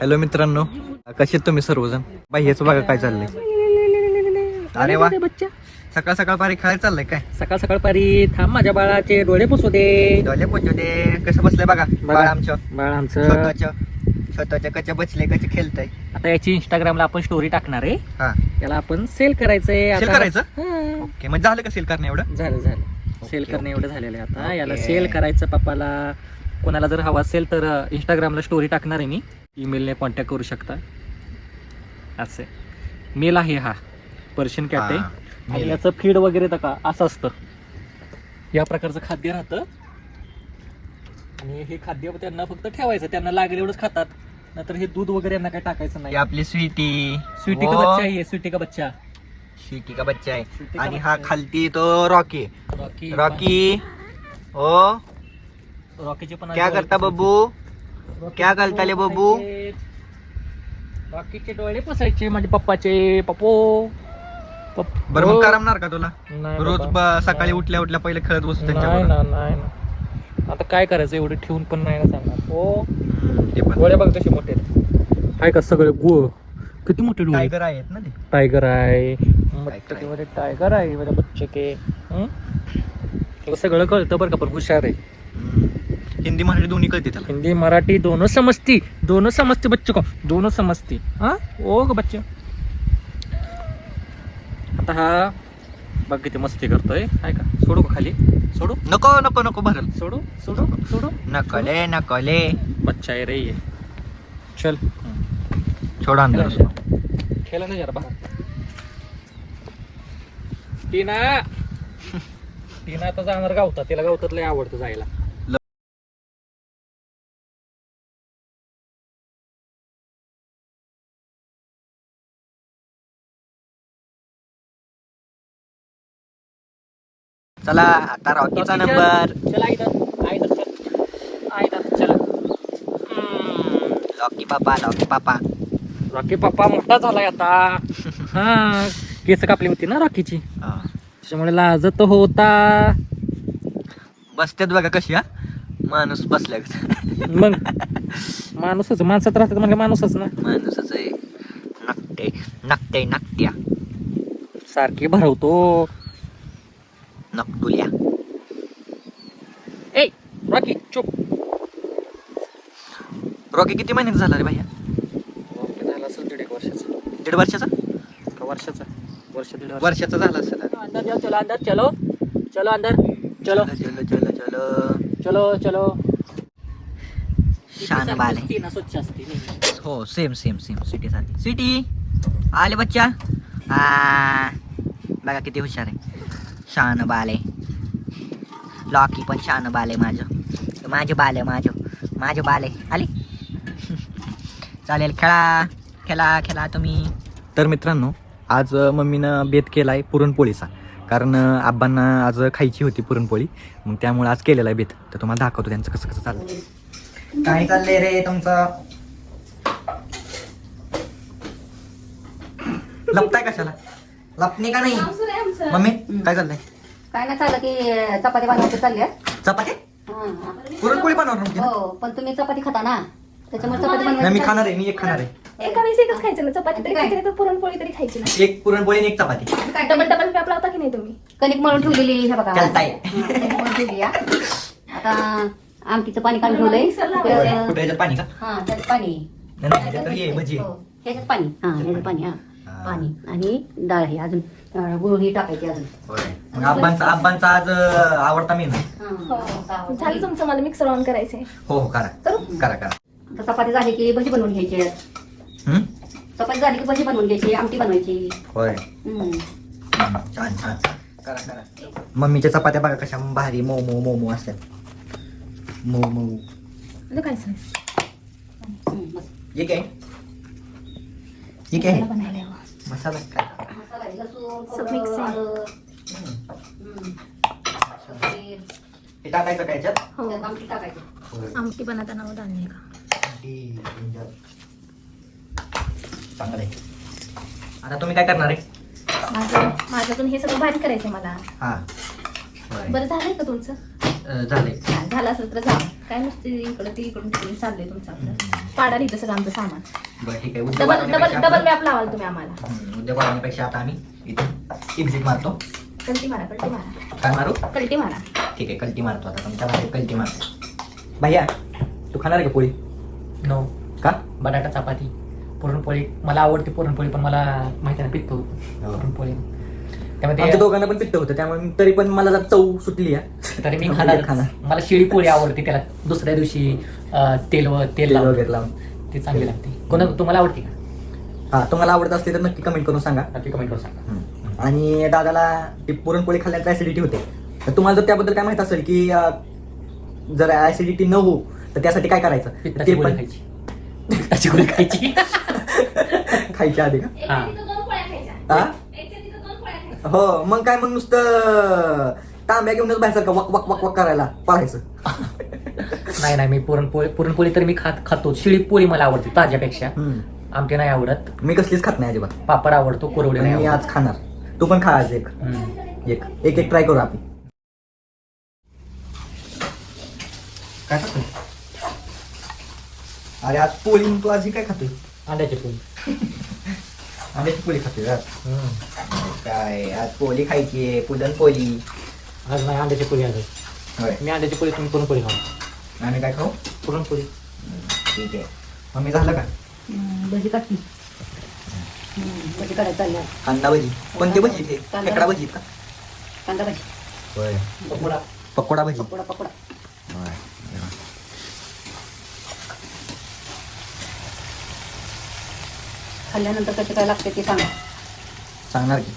Hello मित्रांनो कसे तुम्ही सर्वजण? बाई हेच बघा काय चाललंय. अरे वा. सकाळ सकाळ पारी खेळायला चाललंय काय? सकाळ सकाळ पारी थांब माझ्या बाळाचे डोळे पुसू दे. डोले पोचू दे. कसं बसलंय बघा बाळ आमचं. बाळ आमचं. स्वतःच्या कच्च्या बसले कसे खेळतय. आता याची इंस्टाग्रामला आपण स्टोरी टाकणार आहे. हा. त्याला आपण सेल करायचंय. सेल आता- करायचं? हा. ओके म्हणजे झालं का सेल करणं एवढं? झालं झालं. सेल ओके, करणे. एवढं झालेलं आहे आता. ओके. याला सेल करायचं पप्पाला. कोणाला जर हवा असेल तर इंस्टाग्रामला स्टोरी टाकणार आहे मी. ईमेलने कॉन्टॅक्ट करू शकता. असे. मेल आहे हा. पर्शियन कॅट आहे. हा, आणि. याचं फीड वगैरे तर का असं असतं. या प्रकारचं खाद्य राहतं. आणि हे खाद्य त्यांना फक्त ठेवायचं. त्यांना लागेल एवढंच खातात. नंतर हे दूध वगैरे यांना काही टाकायचं ही नाही आपली स्वीटी स्वीटी का बच्चा आहे? स्वीटी का बच्चा? स्वीटी का बच्चा आहे. आणि हा. खालती तो रॉकी रॉकी रॉकी ओ रॉकीचे पण क्या करता बब्बू. क्या करता ले बब्बू? रॉकीचे डोळे पुसायचे माझे पप्पाचे पप्पो पप- बरं मग. करमणार का तुला नाही रोज बाबा. ब- सकाळी उठल्या उठल्या पहिले खेळत बसतो नाही त्यांच्याबरोबर ना नाही ना आता काय करायचं एवढे ठेवून पण नाही ना सांगणार हो हम्म, ते पण डोळे बघ कसे मोठे आहेत. आहे का सगळे गो किती मोठे डोळे टायगर आहेत ना ते टायगर आहे Tiger आहे. मध्ये टायगर आहे बच्चे के हं? तुला सगळं कळतं बरं का पण हुशार आहे. हिंदी मराठी दोन्ही कळते त्याला. हिंदी मराठी दोनों समजती दोनों समजते बच्चों को दोनों समजती हाँ? ओ ग बच्चे. आता हा बघ किती मस्ती करतोय. आहे का? सोडू का खाली? सोडू? नको नको नको भरल. सोडू? सोडू? सोडू? नकले नकले. बच्चा आहे रे ये. चल. छोडा अंदर. खेळा खेळा ना जरा बाहेर टीना. टीना आता जाणार गावतात तिला गावतात लय आवडतं जायला. चला आता रॉकीचा. नंबर लॉकी पापा लॉकी पापा रॉकी पप्पा मोठा झालाय आता. हा केस कापली होती ना रॉकीची त्याच्यामुळे लाजत होता. बसत्यात बघा कशी हा? माणूस बसल्या. मग? माणूसच माणसात राहतात म्हणजे माणूसच ना. माणूसच आहे. नकटे नकटे नकट्या. सारखी भरवतो. नकटुल्या ए रॉकी चुप. रॉकी किती महिन्याचा झाला रे भैया? रॉकी झाला असेल दीड एक वर्षाचा. दीड वर्षाचा? का वर्षाचा? वर्ष दीड वर्ष. वर्षाचा झाला असेल. अंदर जाओ चलो अंदर चलो. चलो अंदर. चलो. चलो चलो चलो चलो. चलो शान बाल. ना स्वच्छ असते नेहमी. हो सेम सेम सेम सिटी सारखी. सिटी आले बच्चा. आ बघा किती हुशार आहे. शान बाल आहे लॉकी पण शान बाल आहे माझं. माझं बाल आहे माझं. माझं बाल. आहे आली? चालेल खेळा. खेळा खेळा तुम्ही. तर मित्रांनो आज मम्मीनं बेत केला आहे पुरणपोळीचा. कारण अ, आबांना आज खायची होती पुरणपोळी. मग त्यामुळे आज केलेला आहे बेत. तर तुम्हाला दाखवतो त्यांचं कसं कसं चाललं काय चाललंय रे तुमचं? लपताय कशाला? लपणी का नाही? मम्मी काय चाललंय? काय नाही चाललं की चपाती बनवायची चालली आहे. चपाती. पुरणपोळी बनवणार ना? हो पण तुम्ही चपाती खाता ना? त्याच्यामुळे चपाती नाही मी बनवायची खाणार आहे मी एक खाणार आहे. एका वेळेस एकच खायचं ना? चपाती तरी खायची नाही तर पुरणपोळी तरी खायची नाही. एक पुरणपोळी आणि एक चपाती. काय? डबल डबल व्याप लावता की नाही तुम्ही? कणिक मळून ठेवलेली हे बघा. चालतंय. हं, कणिक मळून ठेवली हा. आता आमटीचं पाणी काढून ठेवलंय. कुठे याच्यात पाणी का? हा त्यात पाणी. नाही, तर हे भजी. आहे. हो, ह्याच्यात पाणी. ह्याच्यात पाणी हा. पाणी आणि डाळ हे अजून गुळ ही टाकायची अजून. होय. मग आब्बांचा आब्बांचा आज अं, आवडता मेनू? हं, हो. झालं तुमचं मला मिक्सर ऑन करायचंय. हो हो करा. करू? करा करा. आता चपाती झाली की भजी बनवून घ्यायची. हम्म? चपाती झाली की भजी बनवून घ्यायची आमटी बनवायची. होय. हं. हम्म, छान छान. करा करा. मम्मीच्या चपात्या बघा कशा भारी मऊ मऊ मऊ मऊ असतात. मऊ मऊ. आता काय हं. ये काय ये काय बनायला हवं. मसाला काय. हं. टाकायचं काय याच्यात? आमटी बनवताना धान्य का? ती जिंजर. चांगलं आहे. आता तुम्ही काय करणार आहे? माझं माझ्यातून हे सगळं भारी करायचंय मला. हा. होय. बरं झालंय का तुमचं? हा, झालं असेल तर जा काय नुसते इकडं ते इकडून तिकडून चाललंय तुमचं. आपलं पाडा इथं सगळं आमचं सामान. बरं ठीक आहे. उद्या डबल डबल डबल मॅप लावाल तुम्ही आम्हाला. हम्म, उद्या वाढवण्यापेक्षा आता आम्ही इथे एक्झिट मारतो. कल्टी मारा कल्टी मारा. काय मारू? कल्टी मारा. ठीक आहे कल्टी मारतो आता. तुमच्या मागे कल्टी मारतो भैया तू खाणार का पोळी? नो का? बटाटा चपाती पुरणपोळी. मला आवडते पुरणपोळी पण मला माहिती नाही पित्त होतं पुरणपोळी. त्यामुळे आमच्या ते- दोघांना पण पित्त होतं त्यामुळे तरी पण मला जरा चव सुटली आहे तरी मी खाणार. खाणार. मला शिळी पोळी आवडते त्याला दुसऱ्या दिवशी अं, तेल व तेल तेल लावून. वगैरे लावून. ती चांगली लागते. कोणा तुम्हाला आवडते का? हा तुम्हाला आवडत असली तर नक्की कमेंट करून सांगा. नक्की कमेंट करून सांगा. आणि दादाला ती पुरणपोळी खाल्ल्यानंतर ऍसिडिटी होते. तर तुम्हाला जर त्याबद्दल काय माहीत असेल की अं, जर ऍसिडिटी न हो तर त्यासाठी काय करायचं? पित्ताची ते गोळी पण खायची. पित्ताची गोळी खायची. खायच्या आधी का? हा. हा? हो मग काय मग नुसतं तांब्या घेऊनच बाहेर वक वक वक वक करायला पळायचं. नाही नाही मी पुरणपोळी पुरणपोळी तर मी खात खातो. शिळी पोळी मला आवडते ताज्यापेक्षा. हम्म. आमटी नाही आवडत. मी कसलीच खात नाही अजिबात. पापड आवडतो कुरवडे नाही मी आवडत. आज खाणार. तू पण खा आज एक. हम्म. एक एक एक ट्राय करू आपण. काय खातोय? अरे आज पोळी तू आज ही काय खातोय? अंड्याची पोळी. अंड्याची पोळी खातोय आज हम्म. काय आज पोळी खायची आहे पुरण पोळी आज नाही अंड्याची पोळी आज होय. मी अंड्याची पोळी तुम्ही पुरणपोळी खाऊ आम्ही काय खाऊ? पुरणपोळी. ठीक आहे. मम्मी झालं का? हम्म, भजी काढती हम्म, भजी काढायला चालल्या. कांदा भजी. कोणती भजी? ते कांदा. खेकडा भजी. का? कांदा भजी. होय. पकोडा. पकोडा भजी. पकोडा पकोडा होय खाल्ल्यानंतर कसे काय लागते ते सांगा. सांगणार की.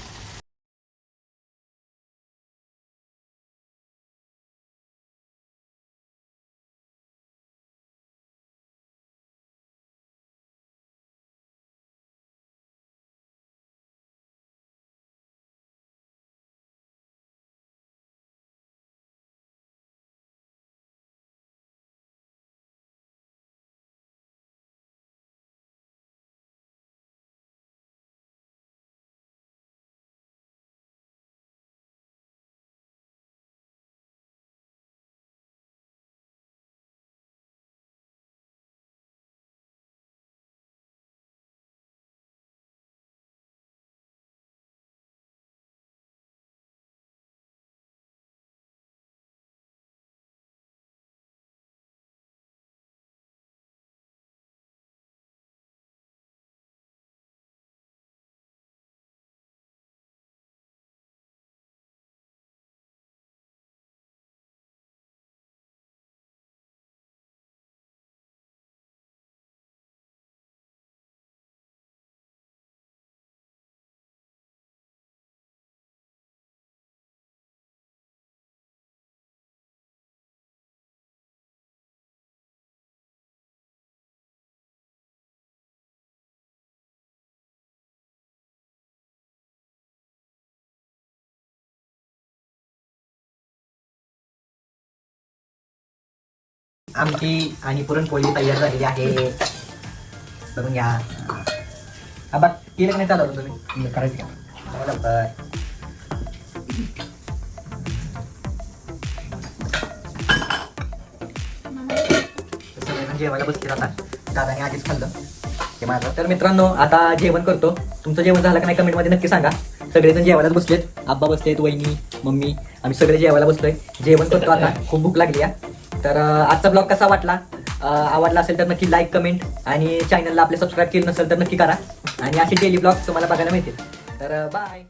आमची आणि पुरणपोळी तयार झालेली आहे. बघून घ्या. आबा केलं नाही चालवलं तुम्ही? करायचं का सगळेजण जेवायला आता. दादाने आधीच खाल्लं. हे माझं. तर मित्रांनो आता जेवण करतो. तुमचं जेवण झालं का नाही कमेंटमध्ये नक्की सांगा. सगळेजण जेवायलाच बसलेत. आब्बा बसलेत वहिनी मम्मी. आम्ही सगळे जेवायला बसलोय. जेवण करतो आता. खूप भूक लागली आहे तर आजचा ब्लॉग कसा वाटला? आवडला असेल तर नक्की लाईक कमेंट आणि चॅनलला आपले सबस्क्राईब केलं नसेल तर नक्की करा. आणि असे डेली ब्लॉग तुम्हाला बघायला मिळतील. तर बाय